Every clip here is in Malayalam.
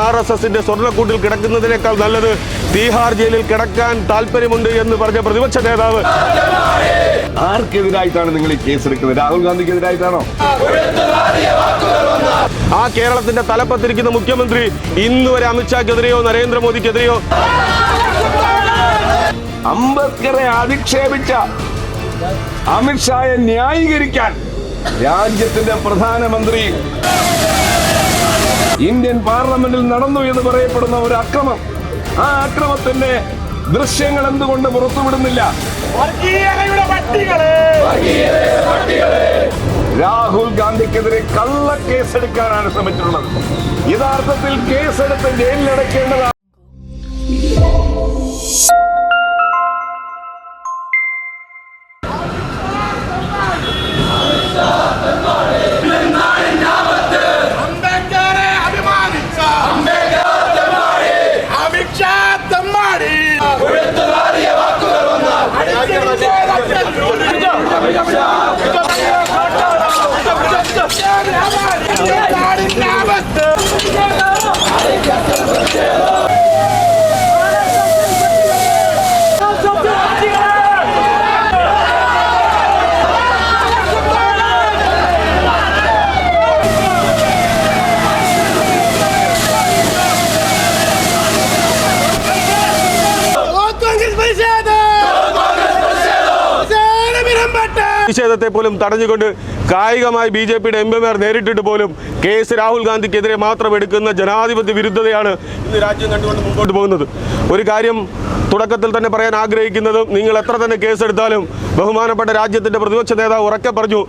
ആർ എസ് എസിന്റെ സ്വർണക്കൂട്ടിൽ കിടക്കുന്നതിനേക്കാൾ നല്ലത് തീഹാർ ജയിലിൽ കിടക്കാൻ താല്പര്യമുണ്ട് എന്ന് പറഞ്ഞ പ്രതിപക്ഷ നേതാവ്. ആർക്കെതിരായിട്ടാണ് നിങ്ങൾ ഈ കേസ് എടുക്കുന്നത് രാഹുൽ ഗാന്ധിക്കെതിരായിട്ടാണോ? ആ കേരളത്തിന്റെ തലപ്പത്തിരിക്കുന്ന മുഖ്യമന്ത്രി ഇന്ന് വരെ അമിത്ഷാക്കെതിരെയോ നരേന്ദ്രമോദിക്കെതിരെയോ അംബേദ്കറെ അധിക്ഷേപിച്ച അമിത്ഷായെ ന്യായീകരിക്കാൻ രാജ്യത്തിന്റെ പ്രധാനമന്ത്രി ഇന്ത്യൻ പാർലമെന്റിൽ നടന്നു എന്ന് പറയപ്പെടുന്ന ഒരു അക്രമം. ആ അക്രമത്തിന്റെ ദൃശ്യങ്ങൾ എന്തുകൊണ്ട് പുറത്തുവിടുന്നില്ല? രാഹുൽ ഗാന്ധിക്കെതിരെ കള്ള കേസെടുക്കാനാണ് ശ്രമിച്ചിട്ടുള്ളത്. യഥാർത്ഥത്തിൽ കേസെടുത്ത് ജയിലിലടയ്ക്കേണ്ടതാണ് പ്രതിഷേധത്തെ പോലും തടഞ്ഞുകൊണ്ട് കായികമായി ബി ജെ പിയുടെ എം പിമാർ നേരിട്ടിട്ട് പോലും കെ എസ് രാഹുൽ ഗാന്ധിക്കെതിരെ മാത്രം എടുക്കുന്ന ജനാധിപത്യ വിരുദ്ധതയാണ് ഇന്ന് രാജ്യം കണ്ടുകൊണ്ട് മുമ്പോട്ട് പോകുന്നത്. ഒരു കാര്യം തുടക്കത്തിൽ തന്നെ പറയാൻ ആഗ്രഹിക്കുന്നതും നിങ്ങൾ എത്ര തന്നെ കേസെടുത്താലും ബഹുമാനപ്പെട്ട രാജ്യത്തിന്റെ പ്രതിപക്ഷ നേതാവ് ഉറക്കെ പറഞ്ഞു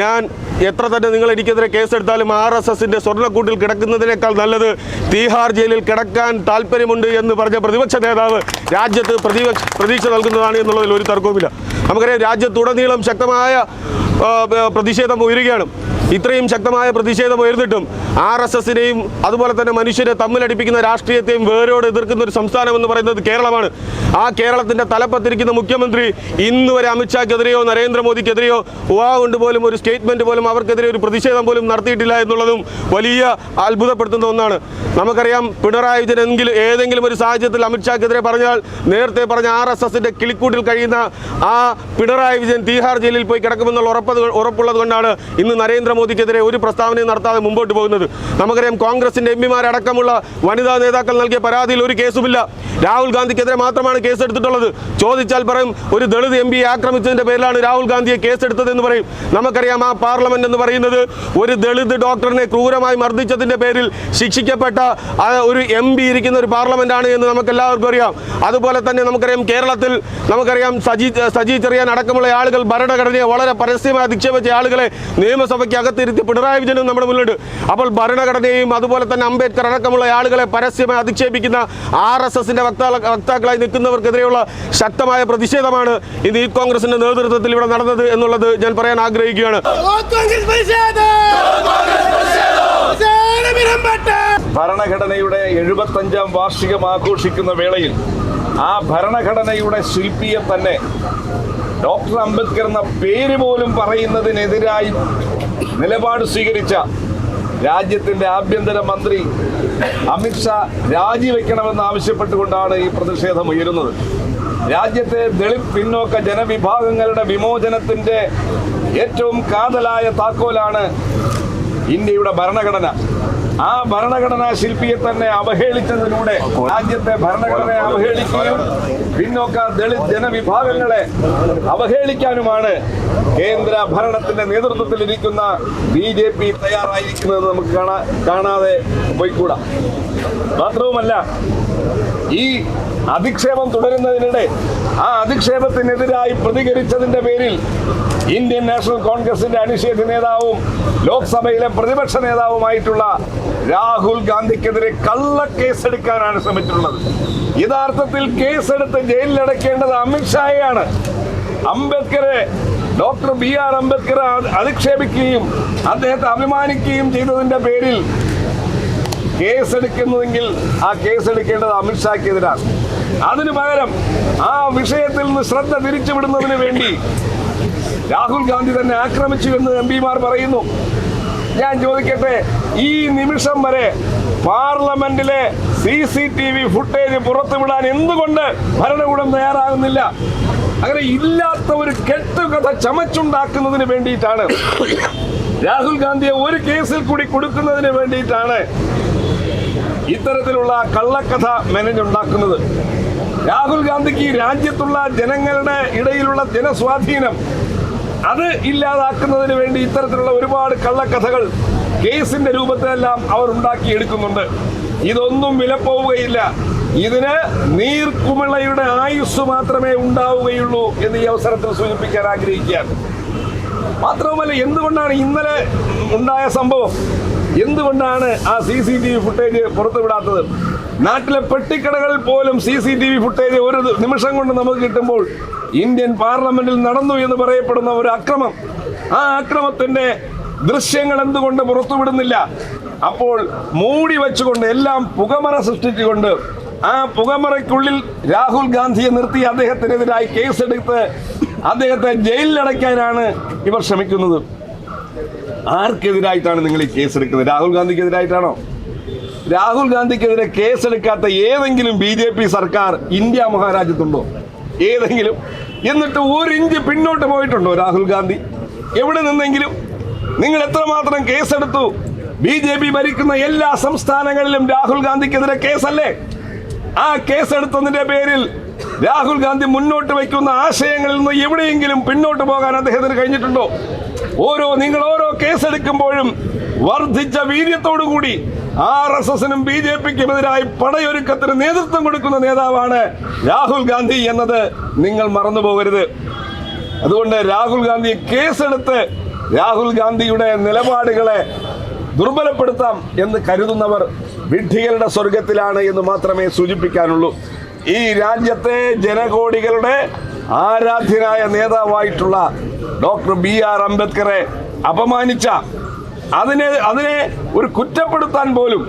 ഞാൻ എത്ര തന്നെ നിങ്ങൾ എനിക്കെതിരെ കേസെടുത്താലും ആർ എസ് എസിന്റെ സ്വർണക്കൂട്ടിൽ കിടക്കുന്നതിനേക്കാൾ നല്ലത് തീഹാർ ജയിലിൽ കിടക്കാൻ താല്പര്യമുണ്ട് എന്ന് പറഞ്ഞ പ്രതിപക്ഷ നേതാവ് രാജ്യത്ത് പ്രതിപക്ഷ പ്രതീക്ഷ നൽകുന്നതാണ് എന്നുള്ളതിൽ ഒരു തർക്കവുമില്ല. നമുക്കറിയാം രാജ്യത്തുടനീളം ശക്തമായ പ്രതിഷേധം ഉയരുകയാണ്. ഇത്രയും ശക്തമായ പ്രതിഷേധം ഉയർന്നിട്ടും ആർ എസ് എസിനെയും അതുപോലെ തന്നെ മനുഷ്യരെ തമ്മിലടിപ്പിക്കുന്ന രാഷ്ട്രീയത്തെയും വേരോട് എതിർക്കുന്ന ഒരു സംസ്ഥാനം എന്ന് പറയുന്നത് കേരളമാണ്. ആ കേരളത്തിന്റെ തലപ്പത്തിരിക്കുന്ന മുഖ്യമന്ത്രി ഇന്ന് വരെ അമിത്ഷാക്കെതിരെയോ നരേന്ദ്രമോദിക്കെതിരെയോ ഉവാ കൊണ്ട് പോലും ഒരു സ്റ്റേറ്റ്മെന്റ് പോലും അവർക്കെതിരെ ഒരു പ്രതിഷേധം പോലും നടത്തിയിട്ടില്ല എന്നുള്ളതും വലിയ അത്ഭുതപ്പെടുത്തുന്ന ഒന്നാണ്. നമുക്കറിയാം പിണറായി വിജയനെങ്കിലും ഏതെങ്കിലും ഒരു സാഹചര്യത്തിൽ അമിത്ഷാക്കെതിരെ പറഞ്ഞാൽ നേരത്തെ പറഞ്ഞ ആർ എസ് എസിന്റെ കിളിക്കൂട്ടിൽ കഴിയുന്ന ആ പിണറായി വിജയൻ തീഹാർ ജയിലിൽ പോയി കിടക്കുമെന്നുള്ള ഉറപ്പ് ഉറപ്പുള്ളത് കൊണ്ടാണ് ഇന്ന് നരേന്ദ്രമോദിക്കെതിരെ ഒരു പ്രസ്താവനയും നടത്താതെ മുമ്പോട്ട് പോകുന്നത്. നമുക്കറിയാം കോൺഗ്രസിന്റെ എം പിമാരടക്കമുള്ള വനിതാ നേതാക്കൾ നൽകിയ പരാതിയിൽ ഒരു കേസുമില്ല. രാഹുൽ ഗാന്ധിക്കെതിരെ മാത്രമാണ് കേസ് എടുത്തിട്ടുള്ളത് ചോദിച്ചാൽ പറയും ഒരു ദളിത് എം പിയെ ആക്രമിച്ചതിന്റെ പേരിലാണ് രാഹുൽ ഗാന്ധിയെ കേസെടുത്തതെന്ന് പറയും. നമുക്കറിയാം ആ പാർലമെന്റ് എന്ന് പറയുന്നത് ഒരു ദളിത് ഡോക്ടറിനെ ക്രൂരമായി മർദ്ദിച്ചതിന്റെ പേരിൽ ശിക്ഷിക്കപ്പെട്ട ഒരു എം പി ഇരിക്കുന്ന ഒരു പാർലമെന്റ് ആണ് എന്ന് നമുക്ക് എല്ലാവർക്കും അറിയാം. അതുപോലെ തന്നെ നമുക്കറിയാം കേരളത്തിൽ നമുക്കറിയാം സജി സജി ചെറിയാൻ അടക്കമുള്ള ആളുകൾ ഭരണഘടനയെ വളരെ പരസ്യമായി അധിക്ഷേപിച്ച ആളുകളെ നിയമസഭയ്ക്ക് അകത്തിരുത്തി പിണറായി വിജയനും നമ്മുടെ മുന്നിലുണ്ട്. അപ്പോൾ ഭരണഘടനയും അതുപോലെ തന്നെ അംബേദ്കർ അടക്കമുള്ള ആളുകളെ പരസ്യമായി അധിക്ഷേപിക്കുന്ന ആർ എസ് എസിന്റെ വക്താക്കളായി നിൽക്കുന്നവർക്കെതിരെയുള്ള ശക്തമായ പ്രതിഷേധമാണ് ഇന്ന് ഈ കോൺഗ്രസിന്റെ നേതൃത്വത്തിൽ ഇവിടെ നടന്നത് എന്നുള്ളത് ഞാൻ പറയാൻ ആഗ്രഹിക്കുകയാണ്. ഭരണഘടനയുടെ എഴുപത്തഞ്ചാം വാർഷികം ആഘോഷിക്കുന്ന വേളയിൽ ആ ഭരണഘടനയുടെ ശില്പിയെ തന്നെ ഡോക്ടർ അംബേദ്കർ എന്ന പേര് പോലും പറയുന്നതിനെതിരായി നിലപാട് സ്വീകരിച്ച രാജ്യത്തിന്റെ ആഭ്യന്തര മന്ത്രി അമിത്ഷാ രാജിവെക്കണമെന്ന് ആവശ്യപ്പെട്ടുകൊണ്ടാണ് ഈ പ്രതിഷേധം ഉയരുന്നത്. രാജ്യത്തെ ദളിത് പിന്നോക്ക ജനവിഭാഗങ്ങളുടെ വിമോചനത്തിന്റെ ഏറ്റവും കാതലായ താക്കോലാണ് ഇന്ത്യയുടെ ഭരണഘടന. ആ ഭരണഘടനാ ശില്പിയെ തന്നെ അവഹേളിച്ചതിലൂടെ രാജ്യത്തെ ഭരണഘടനയെ അവഹേളിക്കുകയും പിന്നോക്ക ദളിത് ജനവിഭാഗങ്ങളെ അവഹേളിക്കാനുമാണ് കേന്ദ്ര ഭരണത്തിന്റെ നേതൃത്വത്തിലിരിക്കുന്ന ബി ജെ പി തയ്യാറായിരിക്കുന്നത് നമുക്ക് കാണാ കാണാതെ പോയിക്കൂടാ. മാത്രവുമല്ല ഈ അധിക്ഷേപം തുടരുന്നതിനിടെ ആ അധിക്ഷേപത്തിനെതിരായി പ്രതികരിച്ചതിന്റെ പേരിൽ ഇന്ത്യൻ നാഷണൽ കോൺഗ്രസിന്റെ അനിഷേധ നേതാവും ലോക്സഭയിലെ പ്രതിപക്ഷ നേതാവുമായിട്ടുള്ള രാഹുൽ ഗാന്ധിക്കെതിരെ കള്ള കേസെടുക്കാനാണ് ശ്രമിച്ചിട്ടുള്ളത്. യഥാർത്ഥത്തിൽ കേസെടുത്ത് ജയിലിലടക്കേണ്ടത് അമിത്ഷായെയാണ് അംബേദ്കറെ ഡോക്ടർ ബി ആർ അംബേദ്കറെ അധിക്ഷേപിക്കുകയും അദ്ദേഹത്തെ അഭിമാനിക്കുകയും ചെയ്തതിന്റെ പേരിൽ കേസെടുക്കുന്നുവെങ്കിൽ ആ കേസെടുക്കേണ്ടത് അമിത്ഷാക്കെതിരാണ് അതിനു പകരം ആ വിഷയത്തിൽ നിന്ന് ശ്രദ്ധ തിരിച്ചുവിടുന്നതിന് വേണ്ടി രാഹുൽ ഗാന്ധി തന്നെ ആക്രമിച്ചു എന്ന് എം പിമാർ പറയുന്നു. ഞാൻ ചോദിക്കട്ടെ ഈ നിമിഷം വരെ പാർലമെന്റിലെ C C T V footage പുറത്തുവിടാൻ എന്തുകൊണ്ട് ഭരണകൂടം തയ്യാറാകുന്നില്ല? അങ്ങനെ ഇല്ലാത്ത ഒരു കെട്ടുകഥ ചമച്ചുണ്ടാക്കുന്നതിന് വേണ്ടിയിട്ടാണ്. രാഹുൽ ഗാന്ധിയെ ഒരു കേസിൽ കൂടി കൊടുക്കുന്നതിന് വേണ്ടിയിട്ടാണ് ഇത്തരത്തിലുള്ള കള്ളക്കഥ മെനഞ്ഞുണ്ടാക്കുന്നത്. രാഹുൽ ഗാന്ധിക്ക് രാജ്യത്തുള്ള ജനങ്ങളുടെ ഇടയിലുള്ള ജനസ്വാധീനം അത് ഇല്ലാതാക്കുന്നതിന് വേണ്ടി ഇത്തരത്തിലുള്ള ഒരുപാട് കള്ളക്കഥകൾ കേസിന്റെ രൂപത്തിലെല്ലാം അവർ ഉണ്ടാക്കിയെടുക്കുന്നുണ്ട്. ഇതൊന്നും വിലപ്പോവുകയില്ല. ഇതിന് നീർക്കുമിളയുടെ ആയുസ് മാത്രമേ ഉണ്ടാവുകയുള്ളൂ എന്ന് ഈ അവസരത്തിൽ സൂചിപ്പിക്കാൻ ആഗ്രഹിക്കുകയാണ്. മാത്രവുമല്ല എന്തുകൊണ്ടാണ് ഇന്നലെ ഉണ്ടായ സംഭവം? എന്തുകൊണ്ടാണ് ആ C C T V footage പുറത്തുവിടാത്തത്? നാട്ടിലെ പെട്ടിക്കടകൾ പോലും C C T V footage ഒരു നിമിഷം കൊണ്ട് നമുക്ക് കിട്ടുമ്പോൾ ഇന്ത്യൻ പാർലമെന്റിൽ നടന്നു എന്ന് പറയപ്പെടുന്ന ഒരു അക്രമം. ആ അക്രമത്തിന്റെ ദൃശ്യങ്ങൾ എന്തുകൊണ്ട് പുറത്തുവിടുന്നില്ല? അപ്പോൾ മൂടി വെച്ചുകൊണ്ട് എല്ലാം പുകമറ സൃഷ്ടിച്ചുകൊണ്ട് ആ പുകമറയ്ക്കുള്ളിൽ രാഹുൽ ഗാന്ധിയെ നിർത്തി അദ്ദേഹത്തിനെതിരായി കേസെടുത്ത് അദ്ദേഹത്തെ ജയിലിലടയ്ക്കാനാണ് ഇവർ ശ്രമിക്കുന്നത്. ആർക്കെതിരായിട്ടാണ് നിങ്ങൾ ഈ കേസെടുക്കുന്നത്? രാഹുൽ ഗാന്ധിക്കെതിരായിട്ടാണോ? രാഹുൽ ഗാന്ധിക്കെതിരെ കേസെടുക്കാത്ത ഏതെങ്കിലും ബി ജെ പി സർക്കാർ ഇന്ത്യ മഹാരാജ്യത്തുണ്ടോ? ഏതെങ്കിലും? എന്നിട്ട് ഒരു ഇഞ്ച് പിന്നോട്ട് പോയിട്ടുണ്ടോ രാഹുൽ ഗാന്ധി? എവിടെ നിന്നെങ്കിലും? നിങ്ങൾ എത്രമാത്രം കേസെടുത്തു? ബി ജെ പി ഭരിക്കുന്ന എല്ലാ സംസ്ഥാനങ്ങളിലും രാഹുൽ ഗാന്ധിക്കെതിരെ കേസല്ലേ? ആ കേസെടുത്തതിന്റെ പേരിൽ രാഹുൽ ഗാന്ധി മുന്നോട്ട് വയ്ക്കുന്ന ആശയങ്ങളിൽ നിന്ന് എവിടെയെങ്കിലും പിന്നോട്ട് പോകാൻ അദ്ദേഹത്തിന് കഴിഞ്ഞിട്ടുണ്ടോ? ഓരോ നിങ്ങൾ ഓരോ കേസെടുക്കുമ്പോഴും വർദ്ധിച്ച വീര്യത്തോടു കൂടി ആർ എസ് എസിനും ബി ജെ പിക്കും എതിരായി പടയൊരുക്കത്തിന് നേതൃത്വം കൊടുക്കുന്ന നേതാവാണ് രാഹുൽ ഗാന്ധി എന്നത് നിങ്ങൾ മറന്നു പോകരുത്. അതുകൊണ്ട് രാഹുൽ ഗാന്ധി കേസെടുത്ത് രാഹുൽ ഗാന്ധിയുടെ നിലപാടുകളെ ദുർബലപ്പെടുത്താം എന്ന് കരുതുന്നവർ വിഡ്ഢികളുടെ സ്വർഗത്തിലാണ് എന്ന് മാത്രമേ സൂചിപ്പിക്കാനുള്ളൂ. ഈ രാജ്യത്തെ ജനകോടികളുടെ ആരാധ്യനായ നേതാവായിട്ടുള്ള ഡോക്ടർ ബി ആർ അംബേദ്കറെ അപമാനിച്ച അതിനെ അതിനെ ഒരു കുറ്റപ്പെടുത്താൻ പോലും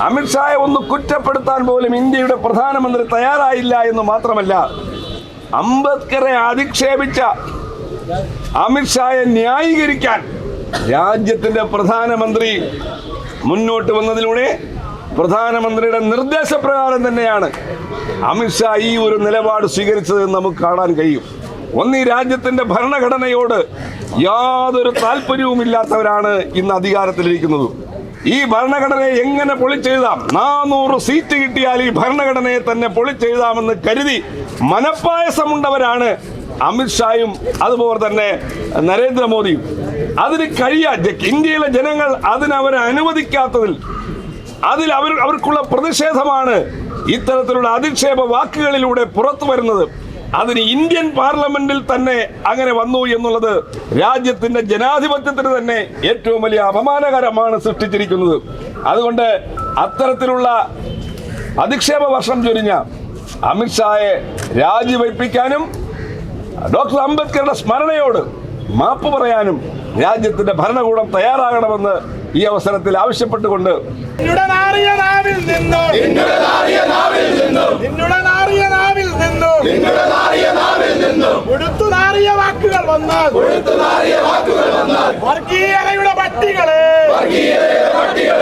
അമിത്ഷായെ ഒന്ന് കുറ്റപ്പെടുത്താൻ പോലും ഇന്ത്യയുടെ പ്രധാനമന്ത്രി തയ്യാറായില്ല എന്ന് മാത്രമല്ല അംബേദ്കറെ അധിക്ഷേപിച്ച അമിത്ഷായെ ന്യായീകരിക്കാൻ രാജ്യത്തിന്റെ പ്രധാനമന്ത്രി മുന്നോട്ട് വന്നതിലൂടെ പ്രധാനമന്ത്രിയുടെ നിർദ്ദേശപ്രകാരം തന്നെയാണ് അമിത്ഷാ ഈ ഒരു നിലപാട് സ്വീകരിച്ചത് നമുക്ക് കാണാൻ കഴിയും. ഒന്ന് ഈ രാജ്യത്തിന്റെ ഭരണഘടനയോട് യാതൊരു താല്പര്യവുമില്ലാത്തവരാണ് ഇന്ന് അധികാരത്തിലിരിക്കുന്നത്. ഈ ഭരണഘടനയെ എങ്ങനെ പൊളിച്ചെഴുതാം? നാനൂറ് സീറ്റ് കിട്ടിയാൽ ഈ ഭരണഘടനയെ തന്നെ പൊളിച്ചെഴുതാമെന്ന് കരുതി മനപ്പായസമുണ്ടവരാണ് അമിത്ഷായും അതുപോലെ തന്നെ നരേന്ദ്രമോദിയും. അതിന് കഴിയാ ഇന്ത്യയിലെ ജനങ്ങൾ അതിനവരെ അനുവദിക്കാത്തതിൽ അതിൽ അവർ അവർക്കുള്ള പ്രതിഷേധമാണ് ഇത്തരത്തിലുള്ള അധിക്ഷേപ വാക്കുകളിലൂടെ പുറത്തു വരുന്നത്. അതിന് ഇന്ത്യൻ പാർലമെന്റിൽ തന്നെ അങ്ങനെ വന്നു എന്നുള്ളത് രാജ്യത്തിന്റെ ജനാധിപത്യത്തിന് തന്നെ ഏറ്റവും വലിയ അപമാനകരമാണ് സൃഷ്ടിച്ചിരിക്കുന്നത്. അതുകൊണ്ട് അത്തരത്തിലുള്ള അധിക്ഷേപ വർഷം ചൊരിഞ്ഞ അമിത്ഷായെ രാജിവയ്പ്പിക്കാനും ഡോക്ടർ അംബേദ്കറുടെ സ്മരണയോട് മാപ്പ് പറയാനും രാജ്യത്തിന്റെ ഭരണകൂടം തയ്യാറാകണമെന്ന് ഈ അവസരത്തിൽ ആവശ്യപ്പെട്ടുകൊണ്ട് നിന്നുടെ വന്നാൽ. വർഗീയതയുടെ നിന്നും നിന്നുടെ നാറിയ